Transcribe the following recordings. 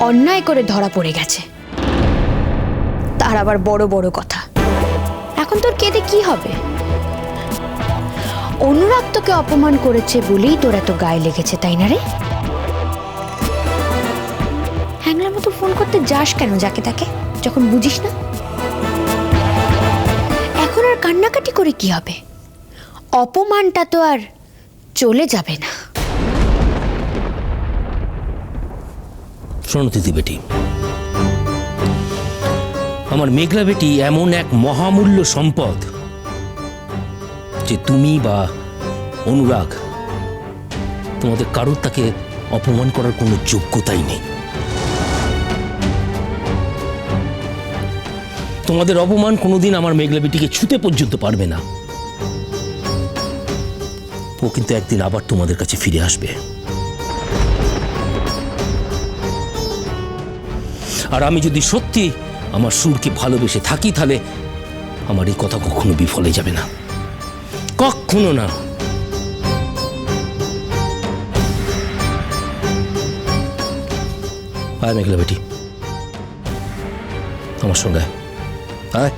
অন্যায় করে ধরা পড়ে গেছে। তার আবার বড় বড় কথা। এখন তোর কেঁদে কি হবে? অনুরাগ তোকে অপমান করেছে বলেই তোর এত গায়ে লেগেছে, তাই না রে? হ্যাংলার মতো ফোন করতে যাস কেন যাকে তাকে? যখন বুঝিস না? এখন আর কান্নাকাটি করে কি হবে? অপমানটা তো আর চলে যাবে না। তিথি বেটি। আমার মেঘলা বেটি, এমন এক মহামূল্য সম্পদ যে তুমি বা অনুরাগ তোমাদের কারোর তাকে অপমান করার কোনো যোগ্যতাই নেই। তোমাদের অপমান কোনোদিন আমার মেঘলা বেটিকে ছুতে পর্যন্ত পারবে না। ও কিন্তু একদিন আবার তোমাদের কাছে ফিরে আসবে। আর আমি যদি সত্যি আমার সুরকে ভালোবেসে থাকি তাহলে আমার এই কথা কখনো বিফলে যাবে না। কখনো না। আয় মেঘলা বেটি। আমার সঙ্গে আয়।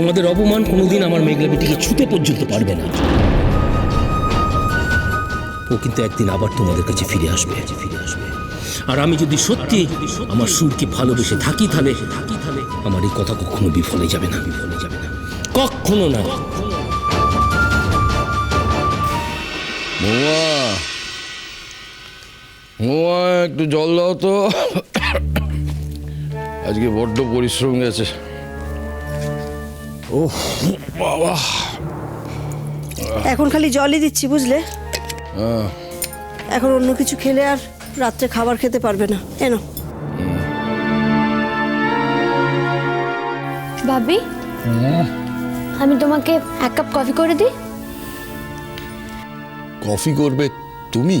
তোমাদের অপমান কোনোদিন আমার মেঘলা বেটিকে ছুতে পর্যন্ত পারবে না। ও কিন্তু একদিন আবার তোমাদের কাছে ফিরে আসবে। ফিরে আসবে আর আমি যদি সত্যি আমার সুরকে ভালোবেসে থাকি তাহলে থাকি তাহলে আমার এই কথা কখনো বিফলে যাবে না। বিফলে যাবে না। কখনো না একটু জল দাও তো। আজকে বড্ড পরিশ্রম গেছে। ও বাবা। এখন খালি জলই দিচ্ছি বুঝলে? হ্যাঁ। এখন অন্য কিছু খেলে আর রাত্রে খাবার খেতে পারবে না। এনো। ভাবি আমি তোমাকে এক কাপ কফি করে দিই। কফি করবে তুমি?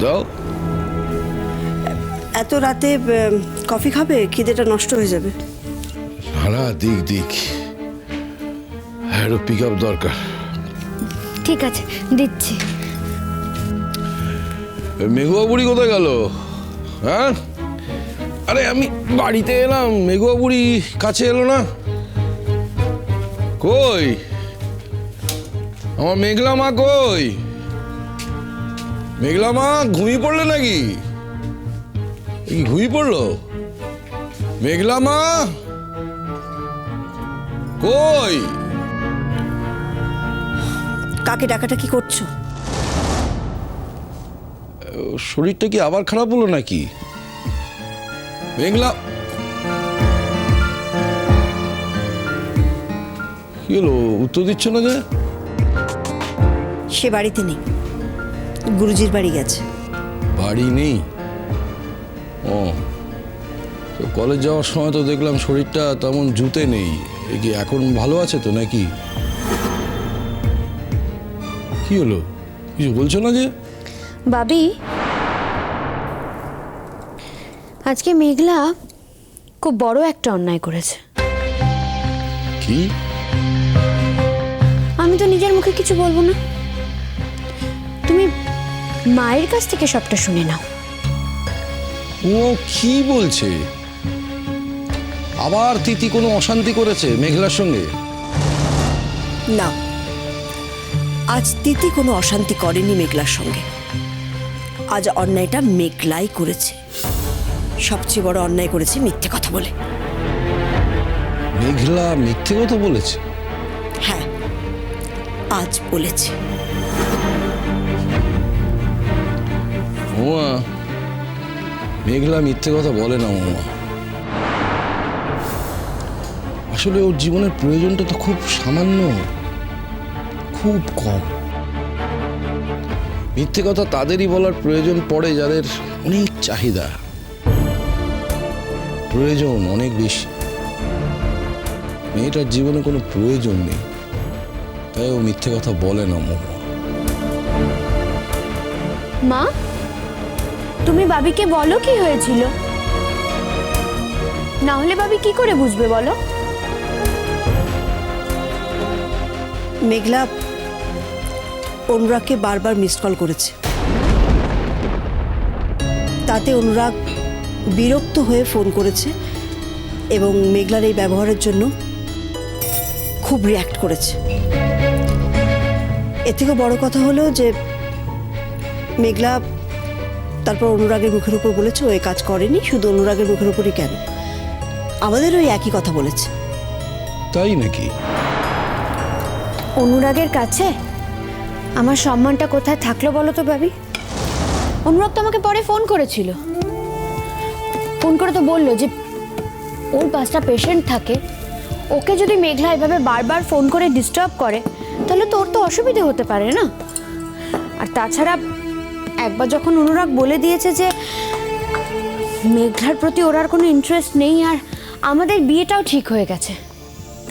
দাও। এত রাতে কফি খাবে? খিদেটা নষ্ট হয়ে যাবে। সারা দিক দিক। একটু পিক আপ দরকার। ঠিক আছে দিচ্ছি। মেঘুয়া বুড়ি কোথায় গেল? হ্যাঁ? আরে আমি বাড়িতে এলাম মেঘুয়া বুড়ি কাছে এলো না। কই? আমার মেঘলা মা কই? মেঘলা মা ঘুমিয়ে পড়লে নাকি? ঘুমিয়ে পড়ল? মেঘলা মা? কই? কাকে ডাকাটা কি করছ? শরীরটা কি আবার খারাপ হলো নাকি? মেঘলা। কি হলো উত্তর দিচ্ছ না যে? সে বাড়িতে নেই। গুরুজির বাড়ি গেছে। বাড়ি নেই? ও তো কলেজ যাওয়ার সময় তো দেখলাম শরীরটা তেমন জুতে নেই। এ কি এখন ভালো আছে তো নাকি? কি হলো? কিছু বলছো না যে? বাবি আজকে মেঘলা খুব বড় একটা অন্যায় করেছে। কি? আমি তো নিজের মুখে কিছু বলব না। তুমি মায়ের কাছ থেকে সবটা শুনে নাও। ও কি বলছে? আবার তিথি কোনো অশান্তি করেছে মেঘলার সঙ্গে? না। আজ তিতি কোনো অশান্তি করেনি মেঘলার সঙ্গে। আজ অন্যায়টা মেঘলাই করেছে। সবচেয়ে বড় অন্যায় করেছে মিথ্যে কথা বলে। মেঘলা মিথ্যে কথা বলেছে? হ্যাঁ আজ বলেছে। মেঘলা মিথ্যে কথা বলে না ওমা আসলে ওর জীবনের প্রয়োজনটা তো খুব সামান্য, খুব কম। মিথ্যে কথা তাদেরই বলার প্রয়োজন পড়ে যাদের অনেক চাহিদা। প্রয়োজন অনেক বেশি। মেয়েটার জীবনে কোনো প্রয়োজন নেই। তাই ও মিথ্যে কথা বলে না মহুয়া মা, তুমি বাবিকে বলো কি হয়েছিল? না হলে বাবি কি করে বুঝবে বলো? মেঘলা অনুরাগকে বারবার মিস কল করেছে। তাতে অনুরাগ বিরক্ত হয়ে ফোন করেছে এবং মেঘলার এই ব্যবহারের জন্য খুব রিয়্যাক্ট করেছে। এর থেকে বড় কথা হলো যে মেঘলা তারপর অনুরাগের মুখের উপর বলেছে, ও কাজ করেনি, শুধু অনুরাগের মুখের উপরই কেন? আমাদের ওই একই কথা বলেছে। তাই নাকি? অনুরাগের কাছে? আমার সম্মানটা কোথায় থাকল বলো তো ভাবি? অনুরাগ তো আমাকে পরে ফোন করেছিল। ফোন করে তো বলল যে ওর পাঁচটা পেশেন্ট থাকে। ওকে যদি মেঘলা এভাবে বারবার ফোন করে ডিস্টার্ব করে, তাহলে তো ওর তো অসুবিধে হতে পারে না। আর তাছাড়া একবার যখন অনুরাগ বলে দিয়েছে যে মেঘলার প্রতি ওর আর কোনো ইন্টারেস্ট নেই, আর আমাদের বিয়েটাও ঠিক হয়ে গেছে।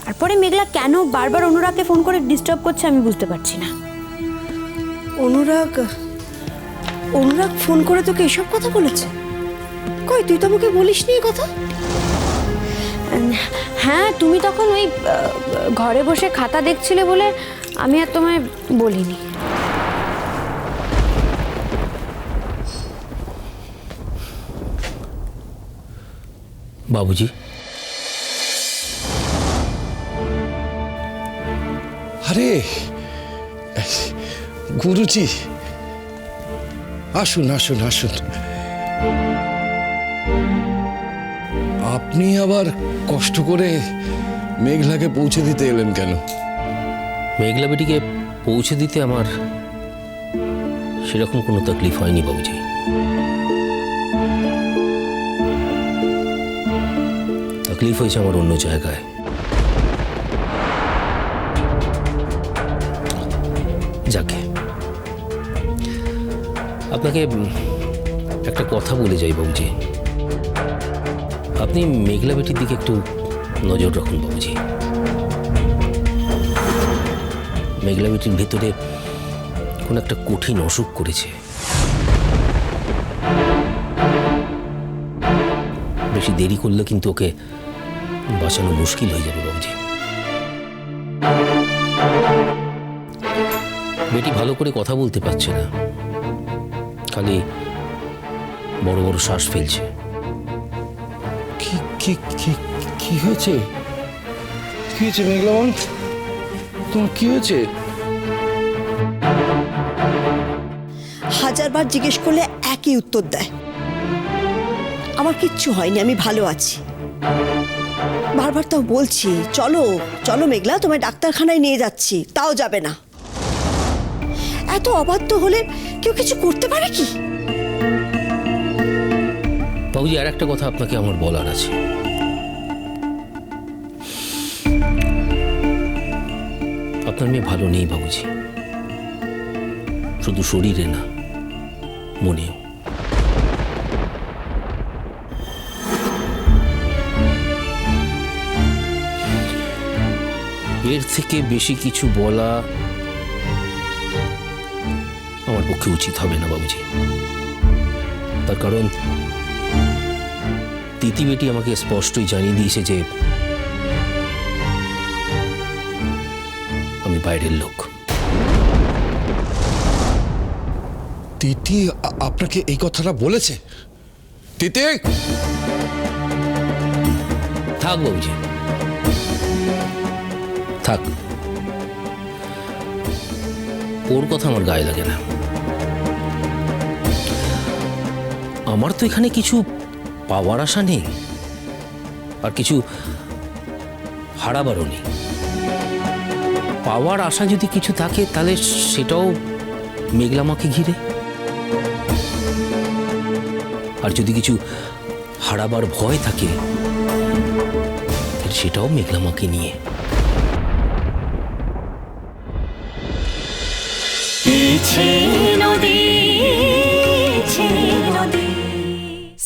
তারপরে মেঘলা কেন বারবার অনুরাগকে ফোন করে ডিস্টার্ব করছে আমি বুঝতে পারছি না। অনুরাগ অনুরাগ ফোন করে তোকে এসব কথা বলেছে? কই তুই তো আমাকে বলিস নি কথা? হ্যাঁ তুমি তখন ওই আহ, ঘরে বসে খাতা দেখছিলে বলে আমি আর তোমায় বলিনি। বাবুজি আরে, গুরুজি, আসুন আসুন আসুন। আপনি আবার কষ্ট করে মেঘলাকে পৌঁছে দিতে এলেন কেন? মেঘলা বেটিকে পৌঁছে দিতে আমার সেরকম কোনো তকলিফ হয়নি বাবুজি। তকলিফ হয়েছে আমার অন্য জায়গায়। যাকে। আপনাকে একটা কথা বলে যাই বাবুজি আপনি মেঘলা বেটির দিকে একটু নজর রাখুন বাবুজি মেঘলা বেটির ভেতরে কোন একটা কঠিন অসুখ করেছে। বেশি দেরি করলে কিন্তু ওকে বাঁচানো মুশকিল হয়ে যাবে বাবুজি বেটি ভালো করে কথা বলতে পারছে না। খালি বড় বড় শ্বাস ফেলছে। কি কি কি কি হয়েছে? কি হয়েছে মেঘলাবান? তোমার কি হয়েছে? হাজারবার জিজ্ঞেস করলে একই উত্তর দেয়। আমার কিচ্ছু হয়নি আমি ভালো আছি। বারবার তাও বলছি চলো চলো মেঘলা তোমায় ডাক্তারখানায় নিয়ে যাচ্ছি তাও যাবে না। এত অবাধ্য হলে কেউ কিছু করতে পারে কি? বাবুজি, আর একটা কথা আপনাকে আমার বলার আছে। আপনার মেয়ে ভালো নেই বাবুজি। শুধু শরীরে না, মনেও। এর থেকে বেশি কিছু বলা আমার পক্ষে উচিত হবে না বাবুজি। তার কারণ তিতি বেটি আমাকে স্পষ্টই জানিয়ে দিয়েছে যে আমি বাইরের লোক। তিতি আপনাকে এই কথাটা বলেছে? তিতি! থাক বাবুজি। থাক। ওর কথা আমার গায়ে লাগে না। আমার তো এখানে কিছু পাওয়ার আশা নেই। আর কিছু হারাবারও নেই। পাওয়ার আশা যদি কিছু থাকে, তাহলে সেটাও মেঘলামাকে ঘিরে। আর যদি কিছু হারাবার ভয় থাকে, তাহলে সেটাও মেঘলামাকে নিয়ে।